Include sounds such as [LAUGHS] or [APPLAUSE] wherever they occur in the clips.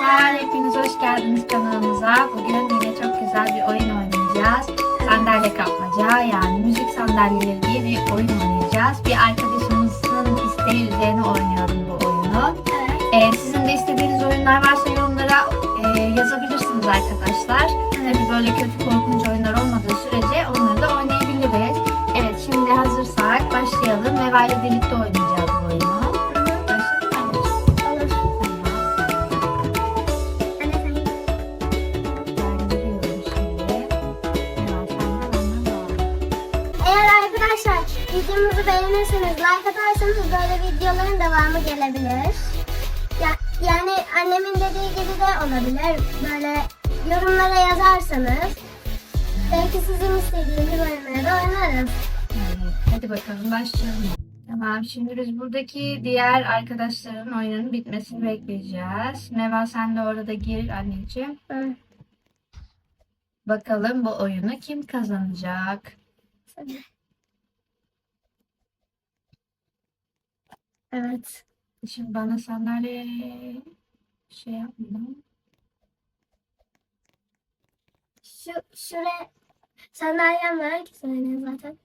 arkadaşlar, hepiniz hoş geldiniz kanalımıza. Bugün yine çok güzel bir oyun oynayacağız. Sandalye kapmaca yani müzik sandalyeleri diye bir oyun oynayacağız. Bir arkadaşımızın isteği üzerine oynuyorum bu oyunu. Ee, sizin de istediğiniz oyunlar varsa yorumlara e, yazabilirsiniz arkadaşlar. Tabii böyle kötü korkunç oyunlar olmadığı sürece onları da oynayabiliriz. Evet şimdi hazırsak başlayalım. Meva ile birlikte oynayacağız videomuzu beğenirseniz like atarsanız böyle videoların devamı gelebilir. Ya, yani annemin dediği gibi de olabilir. Böyle yorumlara yazarsanız belki sizin istediğiniz oyunları da oynarız. Evet, hadi bakalım başlayalım. Tamam şimdi biz buradaki diğer arkadaşların oyunun bitmesini bekleyeceğiz. Neva sen de orada gir anneciğim. Hı. Bakalım bu oyunu kim kazanacak? Evet. Şimdi bana sandalye şey yapmadım. Şu şuraya sandalyem var ki söyleyeyim zaten.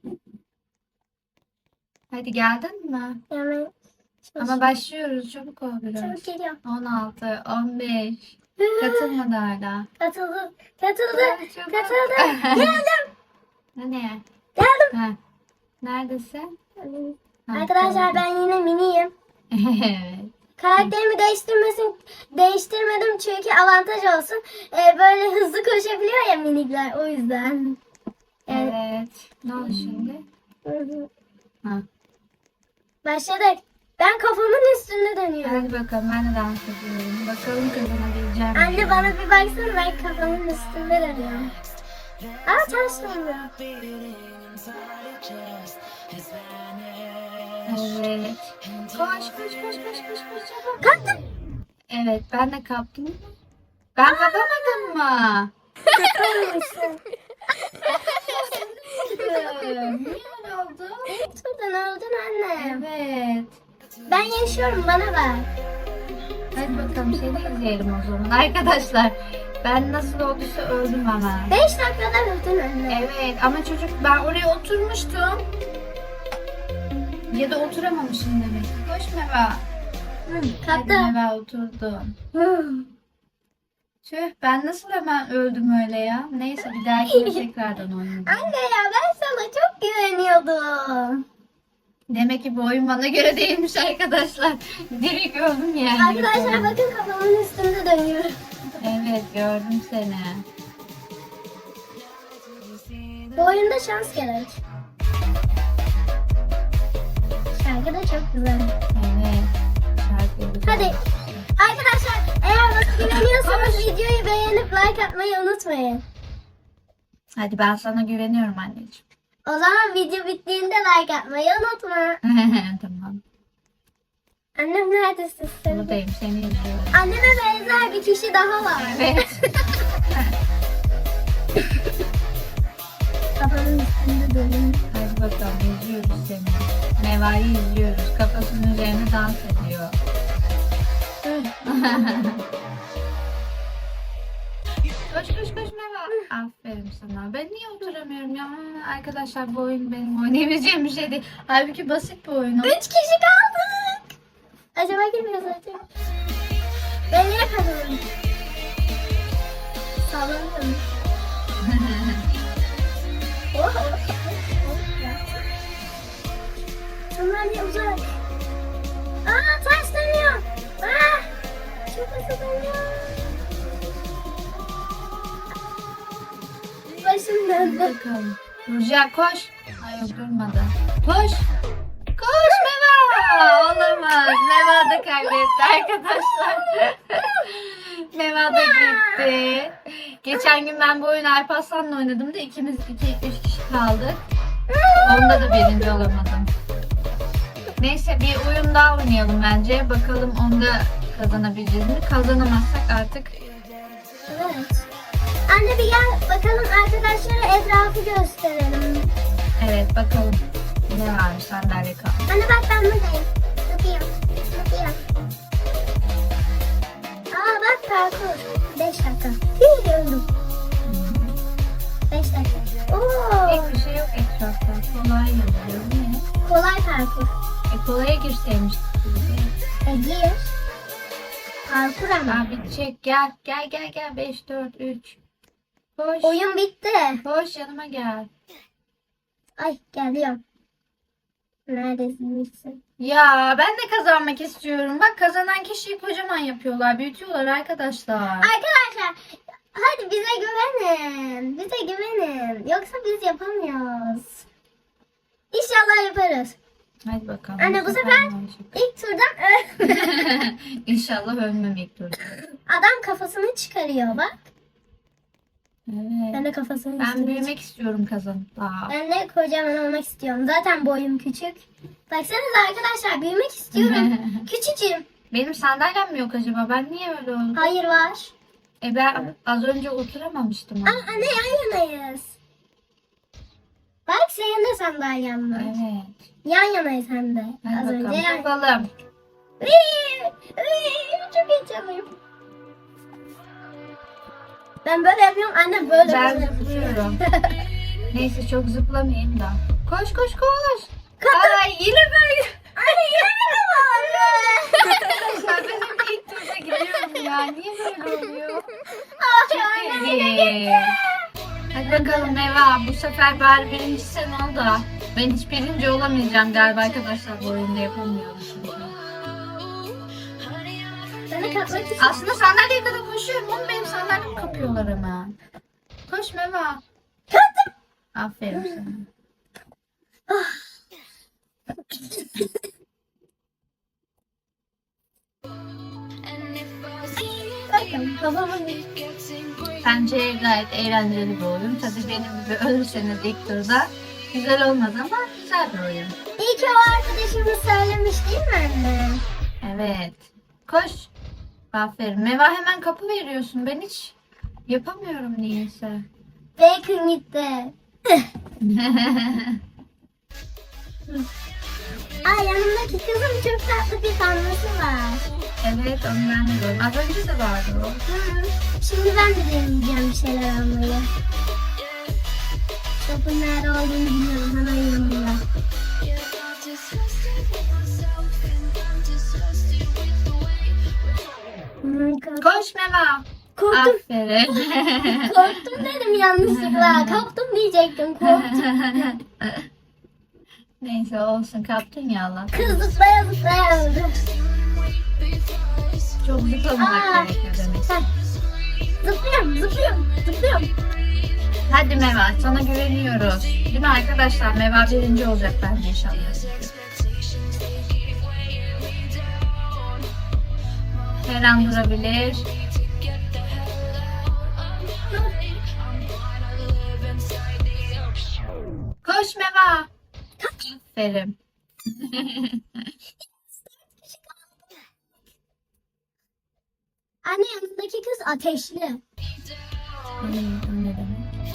Hadi geldin mi? Yani Ama başlıyoruz çabuk ol biraz. çabuk geliyor. 16, 15. Katılmadı hala. Katıldı. Katıldı. Çabuk. Katıldı. [LAUGHS] Geldim. Ne? Geldim. Ha. Neredesin? Arkadaşlar ben yine miniyim. [LAUGHS] evet. Karakterimi değiştirmesin, değiştirmedim çünkü avantaj olsun. Ee, böyle hızlı koşabiliyor ya minikler o yüzden. Evet. Evet. Ne oldu şimdi? Ha. Başladık. Ben kafamın üstünde dönüyorum. Hadi bakalım ben de dans ediyorum. Bakalım kazanabileceğim. mi? Anne bana bir baksana ben kafamın üstünde dönüyorum. Aa ters dönüyor. Evet. Koş koş koş koş koş koş. Kalktım. Evet ben de kaptım. Ben kapamadım mı? Kalmışsın. Niye oldu? Şuradan öldün anne. Evet. Ben yaşıyorum bana ver. Hadi bakalım seni izleyelim o zaman. Arkadaşlar ben nasıl olduysa öldüm hemen. 5 dakikada öldün anne. Evet ama çocuk ben oraya oturmuştum. Ya da oturamamışım demek. Koş Meva. Hadi. Meva oturdum. Hı. Tüh ben nasıl hemen öldüm öyle ya. Neyse bir dahakine [LAUGHS] tekrardan oynayacağım. Anne ya ben sana çok güveniyordum. Demek ki bu oyun bana göre değilmiş arkadaşlar. [LAUGHS] Direkt öldüm yani. Arkadaşlar bakın kafamın üstünde dönüyorum. Evet gördüm seni. Bu oyunda şans gerek. Çok güzel. Evet. Şarkı güzel. Hadi. Arkadaşlar eğer bana güveniyorsanız videoyu beğenip like atmayı unutmayın. Hadi ben sana güveniyorum anneciğim. O zaman video bittiğinde like atmayı unutma. [LAUGHS] tamam. Annem neredesin sen? Buradayım seni izliyorum. Anneme benzer bir kişi daha var. Evet. [LAUGHS] [LAUGHS] Kafamın üstünde dönüyorum. Bakalım izliyoruz seni. Meva'yı izliyoruz. Kafasının üzerine dans ediyor. [LAUGHS] koş koş koş Meva. Aferin sana. Ben niye oturamıyorum ya? Arkadaşlar bu oyun benim oynayabileceğim bir şey değil. Halbuki basit bir oyun. Üç kişi kaldık. Acaba kim kazanacak? Ben yine kazanırım. Sallanıyorum. Bakalım. Burcu koş. Ay yok durmadı. Koş. Koş Meva. Olamaz. Meva da kaybetti arkadaşlar. [LAUGHS] Meva da gitti. Geçen gün ben bu oyunu Alparslan'la oynadım da ikimiz iki üç kişi kaldık. Onda da birinci olamadım. Neyse bir oyun daha oynayalım bence. Bakalım onda kazanabileceğiz mi? Kazanamazsak artık Evet. Anne bir gel bakalım arkadaşlara etrafı gösterelim. evet bakalım ne varmış sandalye kaldı. Anne bak ben buradayım. Tutuyorum. Tutuyorum. Aa bak parkur. 5 dakika. Bir gördüm. 5 dakika. Oo, Pek bir şey yok etrafta. Kolay yazıyor. Kolay parkur. E kolaya girseymiştik. E, gir. Parkur ama. Aa bitecek. Gel. Gel gel gel. 5, 4, 3. Koş. Oyun bitti. Koş yanıma gel. Ay geliyorum. Neredesin bitsin? Ya ben de kazanmak istiyorum. Bak kazanan kişiyi kocaman yapıyorlar. Büyütüyorlar arkadaşlar. Arkadaşlar hadi bize güvenin. Bize güvenin. Yoksa biz yapamıyoruz. İnşallah yaparız. Hadi bakalım. Anne, bu sefer-. İlk turdan öl. [LAUGHS] İnşallah ölmem ilk turda. Adam kafasını çıkarıyor bak. Evet. Ben de kafasını Ben çıkarıyorum. büyümek istiyorum kazanıp daha. Ben de kocaman olmak istiyorum. Zaten boyum küçük. Baksanıza arkadaşlar büyümek istiyorum. [LAUGHS] Küçücüğüm. Benim sandalyem mi yok acaba? Ben niye öyle oldum? Hayır var. E ben az önce oturamamıştım. Aa, ama. anne yan yanayız. Bak senin de sandalyen var. Evet. Yan yanayız hem de. Hadi Az bakalım. önce yan. Bakalım. Iiii, iiii, Çok heyecanlıyım. Ben böyle yapıyorum anne böyle Ben böyle zıplıyorum. Neyse çok zıplamayayım da. Koş koş koş. Kapı- Ay yine ben. Anne yine mi? Arkadaşlar [LAUGHS] ben hep ilk turda gidiyorum ya. Niye böyle oluyor? Anne yine gitti. Hadi bakalım Eva. Bu sefer bari birinci sen ol da. Ben hiç birinci olamayacağım galiba arkadaşlar. Bu oyunda yapamıyorum. De. Aslında sandalyeye kadar koşuyorum ama benim sandalyemi kapıyorlar hemen. Koş Meva. Kaptım. Aferin sana. Bakın babamın Bence gayet eğlenceli bir oyun. Tabii benim gibi ölürseniz ilk turda güzel olmaz ama güzel bir oyun. İyi ki o arkadaşımız söylemiş değil mi anne? Evet. Koş. Aferin. Meva hemen kapı veriyorsun. Ben hiç yapamıyorum niyeyse. Bacon gitti. [LAUGHS] Ay yanımdaki kızım çok tatlı bir pembesi var. evet onu ben de gördüm. Az önce de vardı o. Hı. Şimdi ben de deneyeceğim bir şeyler almayı. Şopun nerede olduğunu biliyorum. Hemen yanımda. Koş Meva. Korktum. Aferin. [LAUGHS] Korktum dedim yanlışlıkla. [LAUGHS] Kaptım diyecektim. Korktum. [LAUGHS] Neyse olsun kaptın ya Allah. Kız zıplaya zıplaya öldü. Çok zıplamamak gerekiyor demek. Zıplıyorum, zıplıyorum, zıplıyorum. Hadi Meva sana güveniyoruz. Değil mi arkadaşlar? Meva birinci olacak bence inşallah. Her an durabilir. Koş Meva. Aferin. Anne yanındaki kız ateşli. Hmm?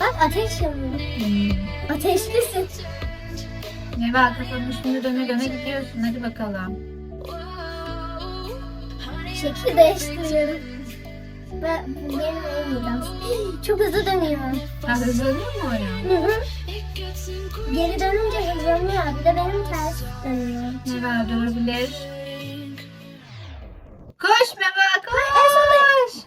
Bak ateş yanıyor. Hmm. Ateşlisin. Meva kafanın üstünde döne döne gidiyorsun. Hadi bakalım. Şekil değiştiriyorum. Bu benim en iyi dans. Çok hızlı dönüyor. Ha, hızlanıyor mu oyun? Hı hı. Geri dönünce hızlanıyor. Bir de benim ters dönüyor. Meva durabilir. Koş Meva En sondayım. koş.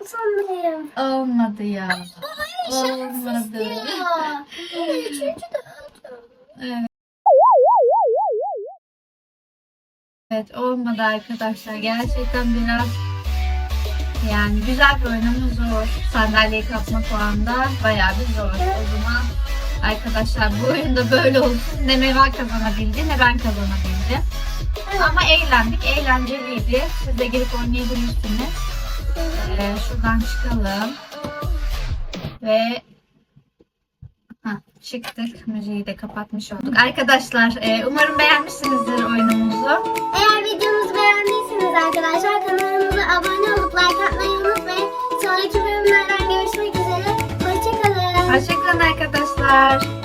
En sondayım. Olmadı ya. Ay Olmadı. ya. Üçüncü de öldüm. Evet. Evet olmadı arkadaşlar. Gerçekten biraz yani güzel bir oyun ama zor. Sandalyeyi kapmak o anda bayağı bir zor. O zaman arkadaşlar bu oyunda böyle olsun. Ne Meva kazanabildi ne ben kazanabildim. Ama eğlendik. Eğlenceliydi. Siz de girip oynayabilirsiniz. Ee, şuradan çıkalım. Ve çıktık. Müziği de kapatmış olduk. Arkadaşlar e, umarım beğenmişsinizdir oyunumuzu. Eğer videomuzu beğendiyseniz arkadaşlar kanalımıza abone olup like atmayı unutmayın. Sonraki bölümlerden görüşmek üzere. Hoşçakalın. Hoşçakalın arkadaşlar.